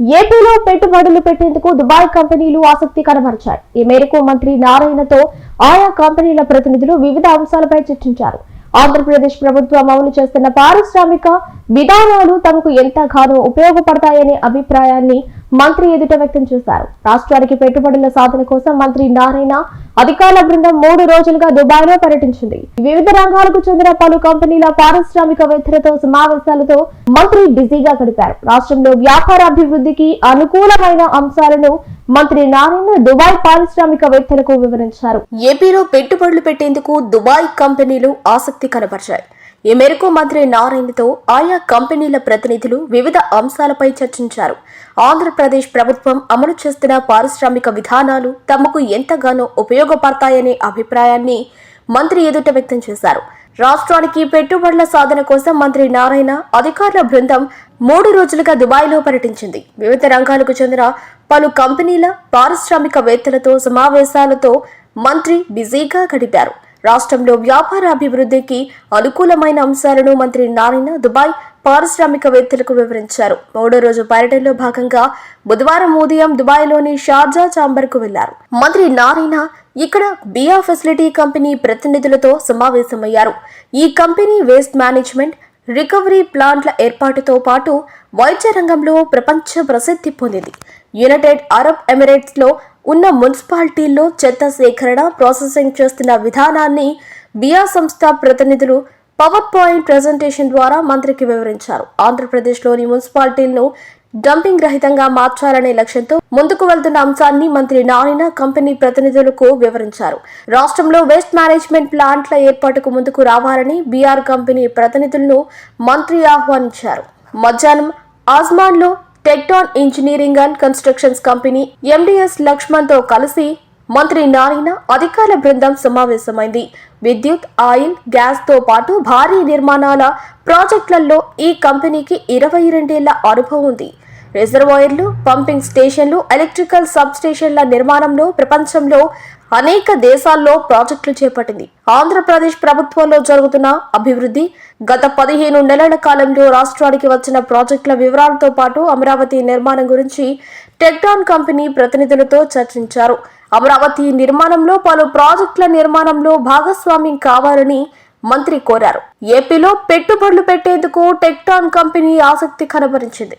ఏపీలో పెట్టుబడులు పెట్టేందుకు దుబాయ్ కంపెనీలు ఆసక్తి కనబరిచాయి. ఈ మేరకు మంత్రి నారాయణతో ఆయా కంపెనీల ప్రతినిధులు వివిధ అంశాలపై చర్చించారు. ఆంధ్రప్రదేశ్ ప్రభుత్వం అమలు చేస్తున్న పారిశ్రామిక విధానాలు తమకు ఎంతగానో ఉపయోగపడతాయనే అభిప్రాయాన్ని మంత్రి ఎదుట వ్యక్తం చేశారు. రాష్ట్రానికి పెట్టుబడుల సాధన కోసం మంత్రి నారాయణ అధికారుల బృందం మూడు రోజులుగా దుబాయ్లో పర్యటించింది. వివిధ రంగాలకు చెందిన పలు కంపెనీల పారిశ్రామికవేత్తలతో సమావేశాలతో మంత్రి బిజీగా గడిపారు. రాష్ట్రంలో వ్యాపార అభివృద్ధికి అనుకూలమైన అంశాలను మంత్రి నారాయణ దుబాయ్ పారిశ్రామికవేత్తలకు వివరించారు. ఏపీలో పెట్టుబడులు పెట్టేందుకు దుబాయ్ కంపెనీలు ఆసక్తి కనబరిచాయి. ఈ మేరకు మంత్రి నారాయణతో ఆయా కంపెనీల ప్రతినిధులు వివిధ అంశాలపై చర్చించారు. ఆంధ్రప్రదేశ్ ప్రభుత్వం అమలు చేస్తున్న పారిశ్రామిక విధానాలు తమకు ఎంతగానో ఉపయోగపడతాయనే అభిప్రాయాన్ని మంత్రి ఎదుట వ్యక్తం చేశారు. రాష్ట్రానికి పెట్టుబడుల సాధన కోసం మంత్రి నారాయణ అధికారుల బృందం మూడు రోజులుగా దుబాయ్లో పర్యటించింది. వివిధ రంగాలకు చెందిన పలు కంపెనీల పారిశ్రామికవేత్తలతో సమావేశాలతో మంత్రి బిజీగా గడిపారు. రాష్ట్రంలో వ్యాపార అభివృద్ధికి అనుకూలమైన అంశాలను మంత్రి నారాయణ దుబాయ్ పారిశ్రామికవేత్తలకు వివరించారు. మూడో రోజు పర్యటనలో భాగంగా బుధవారం ఉదయం దుబాయ్లోని షార్జా చాంబర్కు వెళ్ళారు. మంత్రి నారాయణ ఇక్కడ బియా ఫెసిలిటీ కంపెనీ ప్రతినిధులతో సమావేశమయ్యారు. ఈ కంపెనీ వేస్ట్ మేనేజ్మెంట్ రికవరీ ప్లాంట్ల ఏర్పాటుతో పాటు వైద్య రంగంలో ప్రపంచ ప్రసిద్ధి పొందింది. యునైటెడ్ అరబ్ ఎమిరేట్స్లో ఉన్న మున్సిపాలిటీల్లో చెత్త సేకరణ ప్రాసెసింగ్ చేస్తున్న విధానాన్ని బియా సంస్థ ప్రతినిధులు పవర్ పాయింట్ ప్రజెంటేషన్ ద్వారా మంత్రికి వివరించారు. ఆంధ్రప్రదేశ్లోని మున్సిపాలిటీలను డంపింగ్ రహితంగా మార్చాలనే లక్ష్యంతో ముందుకు వెళ్తున్న అంశాన్ని మంత్రి నారాయణ కంపెనీ ప్రతినిధులకు వివరించారు. రాష్ట్రంలో వేస్ట్ మేనేజ్మెంట్ ప్లాంట్ల ఏర్పాటుకు ముందుకు రావాలని బీఆర్ కంపెనీ ప్రతినిధులను మంత్రి ఆహ్వానించారు. మధ్యాహ్నం ఆజ్మాన్లో Tekton engineering and constructions company MDs లక్ష్మణ్తో కలిసి మంత్రి నారాయణ అధికారుల బృందం సమావేశమైంది. విద్యుత్ ఆయిల్ గ్యాస్తో పాటు భారీ నిర్మాణాల ప్రాజెక్టులలో ఈ కంపెనీకి ఇరవై రెండేళ్ళ అనుభవం ఉంది. రిజర్వాయర్లు పంపింగ్ స్టేషన్లు ఎలక్ట్రికల్ సబ్ స్టేషన్ల నిర్మాణంలో ప్రపంచంలో అనేక దేశాల్లో ప్రాజెక్టులు చేపట్టింది. ఆంధ్రప్రదేశ్ ప్రభుత్వంలో జరుగుతున్న అభివృద్ధి గత పదిహేను నెలల కాలంలో రాష్ట్రానికి వచ్చిన ప్రాజెక్టుల వివరాలతో పాటు అమరావతి నిర్మాణం గురించి టెక్టాన్ కంపెనీ ప్రతినిధులతో చర్చించారు. అమరావతి నిర్మాణంలో పలు ప్రాజెక్టుల నిర్మాణంలో భాగస్వామ్యం కావాలని మంత్రి కోరారు. ఏపీలో పెట్టుబడులు పెట్టేందుకు టెక్టాన్ కంపెనీ ఆసక్తి కనబరించింది.